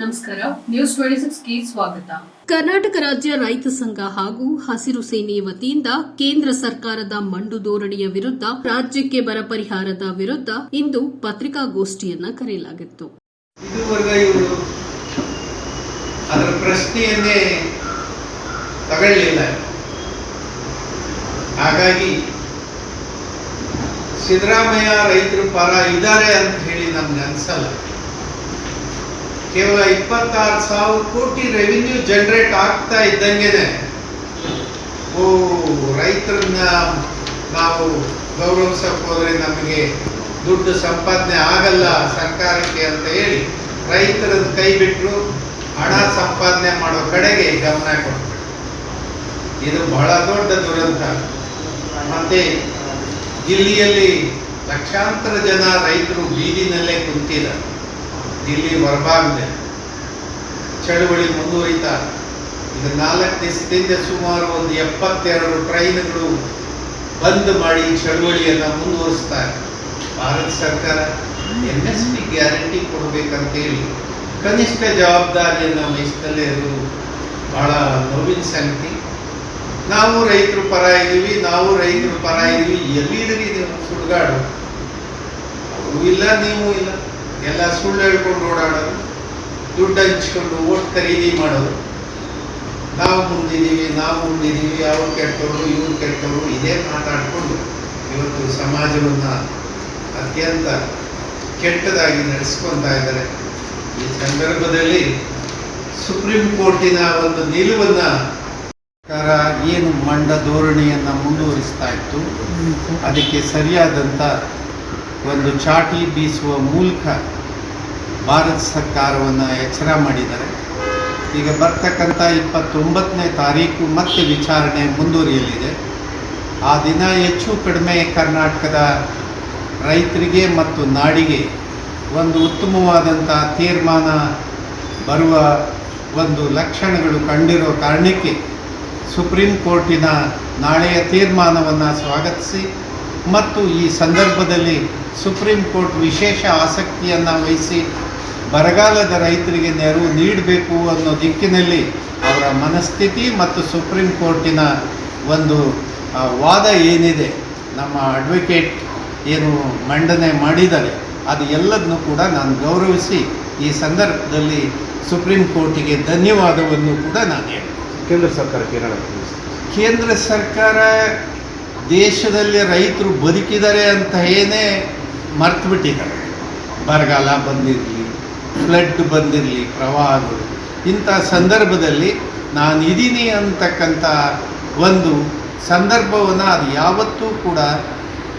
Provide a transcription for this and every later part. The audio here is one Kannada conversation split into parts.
ನಮಸ್ಕಾರ. ನ್ಯೂಸ್ ಟ್ವೆಂಟಿ ಸಿಕ್ಸ್ಗೆ ಸ್ವಾಗತ. ಕರ್ನಾಟಕ ರಾಜ್ಯ ರೈತ ಸಂಘ ಹಾಗೂ ಹಸಿರು ಸೇನೆ ವತಿಯಿಂದ ಕೇಂದ್ರ ಸರ್ಕಾರದ ಮಂಡು ಧೋರಣೆಯ ವಿರುದ್ಧ ರಾಜ್ಯಕ್ಕೆ ಬರ ಪರಿಹಾರದ ವಿರುದ್ಧ ಇಂದು ಪತ್ರಿಕಾಗೋಷ್ಠಿಯನ್ನ ಕರೆಯಲಾಗಿತ್ತು. ಅದರ ಪ್ರಶ್ನೆಯನ್ನೇ ತಗೊಳ್ಳಿಲ್ಲ. ಹಾಗಾಗಿ ಸಿದ್ದರಾಮಯ್ಯ ರೈತರ ಪರ ಇದ್ದಾರೆ ಅಂತ ಹೇಳಿ ನಮ್ಗೆ ಅನ್ಸಲ್ಲ. ಕೇವಲ ಇಪ್ಪತ್ತಾರು ಸಾವಿರ ಕೋಟಿ ರೆವಿನ್ಯೂ ಜನರೇಟ್ ಆಗ್ತಾ ಇದ್ದಂಗೆನೆ. ಓ, ರೈತರನ್ನ ನಾವು ಗೌರವಿಸಕ್ಕೆ ಹೋದ್ರೆ ನಮಗೆ ದುಡ್ಡು ಸಂಪಾದನೆ ಆಗಲ್ಲ ಸರ್ಕಾರಕ್ಕೆ ಅಂತ ಹೇಳಿ ರೈತರದ್ದು ಕೈ ಬಿಟ್ಟರು ಹಣ ಸಂಪಾದನೆ ಮಾಡೋ ಕಡೆಗೆ ಗಮನ ಕೊಡ್ತಾರೆ. ಇದು ಬಹಳ ದೊಡ್ಡ ದುರಂತ. ಮತ್ತೆ ದಿಲ್ಲಿಯಲ್ಲಿ ಲಕ್ಷಾಂತರ ಜನ ರೈತರು ಬೀದಿನಲ್ಲೇ ಕುಂತಿದ್ದಾರೆ. ದಿಲ್ಲಿ ಹೊರಬಾಗಿದೆ ಚಳುವಳಿ ಮುಂದುವರಿತಾ ಈಗ ನಾಲ್ಕು ದಿವಸದಿಂದ ಸುಮಾರು ಒಂದು ಎಪ್ಪತ್ತೆರಡು ಟ್ರೈನ್ಗಳು ಬಂದ್ ಮಾಡಿ ಚಳುವಳಿಯನ್ನು ಮುಂದುವರಿಸ್ತಾರೆ ಭಾರತ ಸರ್ಕಾರ ಎನ್ ಎಸ್ ಪಿ ಗ್ಯಾರಂಟಿ ಕೊಡಬೇಕಂತೇಳಿ ಕನಿಷ್ಠ ಜವಾಬ್ದಾರಿಯನ್ನು ವಹಿಸ್ತಲೇ ಅದು ಬಹಳ ನೋವಿನ ಸಂಗತಿ. ನಾವು ರೈತರು ಪರ ಇದ್ದೀವಿ, ನಾವು ರೈತರು ಪರ ಇದ್ದೀವಿ ಎಲ್ಲಿದ್ರಿ ನೀವು ಸುಡುಗಾಡು? ಅವರು ಇಲ್ಲ, ನೀವು ಇಲ್ಲ. ಎಲ್ಲ ಸುಳ್ಳು ಹೇಳ್ಕೊಂಡು ಓಡಾಡೋದು ದುಡ್ಡು ಹಂಚ್ಕೊಂಡು ಓಟ್ ಖರೀದಿ ಮಾಡೋದು. ನಾವು ಮುಂದಿದ್ದೀವಿ ನಾವು ಮುಂದಿದ್ದೀವಿ ಅವ್ರು ಕೆಟ್ಟವರು ಇವ್ರು ಕೆಟ್ಟವರು ಇದೇ ಮಾತಾಡಿಕೊಂಡು ಇವತ್ತು ಸಮಾಜವನ್ನು ಅತ್ಯಂತ ಕೆಟ್ಟದಾಗಿ ನಡೆಸ್ಕೊತಾ ಇದ್ದಾರೆ. ಈ ಸಂದರ್ಭದಲ್ಲಿ ಸುಪ್ರೀಂ ಕೋರ್ಟಿನ ಒಂದು ನಿಲುವನ್ನು ಸರ್ಕಾರ ಏನು ಮಂಡ ಧೋರಣೆಯನ್ನು ಮುಂದುವರಿಸ್ತಾ ಇತ್ತು ಅದಕ್ಕೆ ಸರಿಯಾದಂಥ ಒಂದು ಚಾಟಿ ಬೀಸುವ ಮೂಲಕ ಭಾರತ ಸರ್ಕಾರವನ್ನು ಎಚ್ಚರ ಮಾಡಿದ್ದಾರೆ. ಈಗ ಬರ್ತಕ್ಕಂಥ ಇಪ್ಪತ್ತೊಂಬತ್ತನೇ ತಾರೀಕು ಮತ್ತೆ ವಿಚಾರಣೆ ಮುಂದುವರಿಯಲಿದೆ. ಆ ದಿನ ಹೆಚ್ಚು ಕಡಿಮೆ ಕರ್ನಾಟಕದ ರೈತರಿಗೆ ಮತ್ತು ನಾಡಿಗೆ ಒಂದು ಉತ್ತಮವಾದಂಥ ತೀರ್ಮಾನ ಬರುವ ಒಂದು ಲಕ್ಷಣಗಳು ಕಂಡಿರೋ ಕಾರಣಕ್ಕೆ ಸುಪ್ರೀಂ ಕೋರ್ಟಿನ ನಾಳೆಯ ತೀರ್ಮಾನವನ್ನು ಸ್ವಾಗತಿಸಿ ಮತ್ತು ಈ ಸಂದರ್ಭದಲ್ಲಿ ಸುಪ್ರೀಂ ಕೋರ್ಟ್ ವಿಶೇಷ ಆಸಕ್ತಿಯನ್ನು ವಹಿಸಿ ಬರಗಾಲದ ರೈತರಿಗೆ ನೆರವು ನೀಡಬೇಕು ಅನ್ನೋ ದಿಕ್ಕಿನಲ್ಲಿ ಅವರ ಮನಸ್ಥಿತಿ ಮತ್ತು ಸುಪ್ರೀಂ ಕೋರ್ಟಿನ ಒಂದು ವಾದ ಏನಿದೆ ನಮ್ಮ ಅಡ್ವೊಕೇಟ್ ಏನು ಮಂಡನೆ ಮಾಡಿದ್ದಾರೆ ಅದು ಎಲ್ಲದನ್ನು ಕೂಡ ನಾನು ಗೌರವಿಸಿ ಈ ಸಂದರ್ಭದಲ್ಲಿ ಸುಪ್ರೀಂ ಕೋರ್ಟಿಗೆ ಧನ್ಯವಾದವನ್ನು ಕೂಡ ನಾನು ಹೇಳಿ ಕೇಂದ್ರ ಸರ್ಕಾರ ಕೇರಳ ಕೇಂದ್ರ ಸರ್ಕಾರ ದೇಶದಲ್ಲಿ ರೈತರು ಬದುಕಿದ್ದಾರೆ ಅಂತ ಏನೇ ಮರ್ತು ಬಿಟ್ಟಿದ್ದಾರೆ ಬರಗಾಲ ಬಂದಿರಲಿ ಫ್ಲಡ್ ಬಂದಿರಲಿ, ಪ್ರವಾಹಗಳು. ಇಂಥ ಸಂದರ್ಭದಲ್ಲಿ ನಾನು ಇದ್ದೀನಿ ಅಂತಕ್ಕಂಥ ಒಂದು ಸಂದರ್ಭವನ್ನು ಅದು ಯಾವತ್ತೂ ಕೂಡ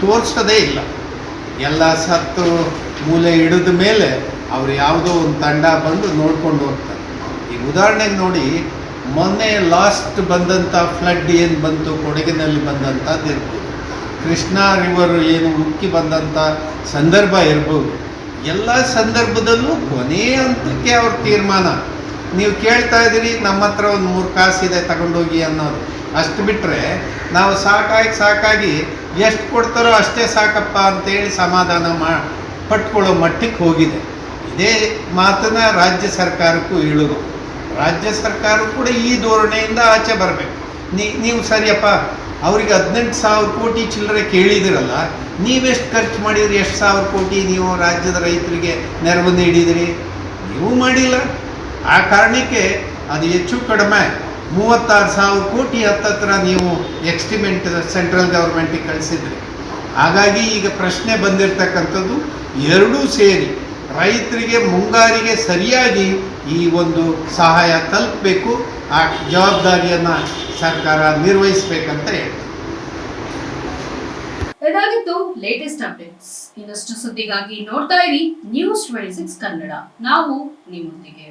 ತೋರಿಸೋದೇ ಇಲ್ಲ. ಎಲ್ಲ ಸತ್ತು ಮೂಲೆ ಹಿಡಿದ ಮೇಲೆ ಅವ್ರು ಯಾವುದೋ ಒಂದು ತಂಡ ಬಂದು ನೋಡ್ಕೊಂಡು ಹೋಗ್ತಾರೆ. ಈಗ ಉದಾಹರಣೆಗೆ ನೋಡಿ, ಮೊನ್ನೆ ಲಾಸ್ಟ್ ಬಂದಂಥ ಫ್ಲಡ್ ಏನು ಬಂತು, ಕೊಡಗಿನಲ್ಲಿ ಬಂದಂಥದ್ದು ಇರ್ಬೋದು ಕೃಷ್ಣಾ ರಿವರ್ ಏನು ಉಕ್ಕಿ ಬಂದಂಥ ಸಂದರ್ಭ ಇರ್ಬೋದು. ಎಲ್ಲ ಸಂದರ್ಭದಲ್ಲೂ ಕೊನೆ ಹಂತಕ್ಕೆ ಅವ್ರ ತೀರ್ಮಾನ. ನೀವು ಕೇಳ್ತಾ ಇದ್ದೀರಿ, ನಮ್ಮ ಹತ್ರ ಒಂದು ಮೂರು ಕಾಸಿದೆ ತಗೊಂಡೋಗಿ ಅನ್ನೋದು. ಅಷ್ಟು ಬಿಟ್ಟರೆ ನಾವು ಸಾಕಾಗಿ ಸಾಕಾಗಿ ಎಷ್ಟು ಕೊಡ್ತಾರೋ ಅಷ್ಟೇ ಸಾಕಪ್ಪ ಅಂತೇಳಿ ಸಮಾಧಾನ ಮಾ, ಪಟ್ಕೊಳ್ಳೋ ಮಟ್ಟಕ್ಕೆ ಹೋಗಿದೆ. ಇದೇ ಮಾತನ್ನ ರಾಜ್ಯ ಸರ್ಕಾರಕ್ಕೂ ಹೇಳೋದು. ರಾಜ್ಯ ಸರ್ಕಾರ ಕೂಡ ಈ ಧೋರಣೆಯಿಂದ ಆಚೆ ಬರಬೇಕು. ನೀವು ಸರಿಯಪ್ಪ ಅವ್ರಿಗೆ ಹದಿನೆಂಟು ಸಾವಿರ ಕೋಟಿ ಚಿಲ್ಲರೆ ಕೇಳಿದಿರಲ್ಲ, ನೀವೆಷ್ಟು ಖರ್ಚು ಮಾಡಿದ್ರಿ, ಎಷ್ಟು ಸಾವಿರ ಕೋಟಿ ನೀವು ರಾಜ್ಯದ ರೈತರಿಗೆ ನೆರವು ನೀಡಿದಿರಿ? ನೀವು ಮಾಡಿಲ್ಲ. ಆ ಕಾರಣಕ್ಕೆ ಅದು ಹೆಚ್ಚು ಕಡಿಮೆ, ಮೂವತ್ತಾರು ಸಾವಿರ ಕೋಟಿ ಹತ್ತತ್ರ ನೀವು ಎಕ್ಸ್ಟಿಮೆಂಟ್ ಸೆಂಟ್ರಲ್ ಗೌರ್ಮೆಂಟಿಗೆ ಕಳಿಸಿದ್ರಿ. ಹಾಗಾಗಿ ಈಗ ಪ್ರಶ್ನೆ ಬಂದಿರತಕ್ಕಂಥದ್ದು, ಎರಡೂ ಸೇರಿ ರೈತರಿಗೆ, ಮುಂಗಾರಿಗೆ ಸರಿಯಾಗಿ ಈ ಒಂದು ಸಹಾಯ ತಲುಪಬೇಕು, ಆ ಜವಾಬ್ದಾರಿಯನ್ನು ಸರ್ಕಾರ ನಿರ್ವಹಿಸಬೇಕಂತ ಇದಾಗಿತ್ತು ಲೇಟೆಸ್ಟ್ ಅಪ್ಡೇಟ್ಸ್ ಇನ್ನಷ್ಟು ಸುದ್ದಿಗಾಗಿ ನೋಡ್ತಾ ಇರಿ ನ್ಯೂಸ್ ಟ್ವೆಂಟಿ ಸಿಕ್ಸ್ ಕನ್ನಡ ನಾವು ನಿಮ್ಮೊಂದಿಗೆ.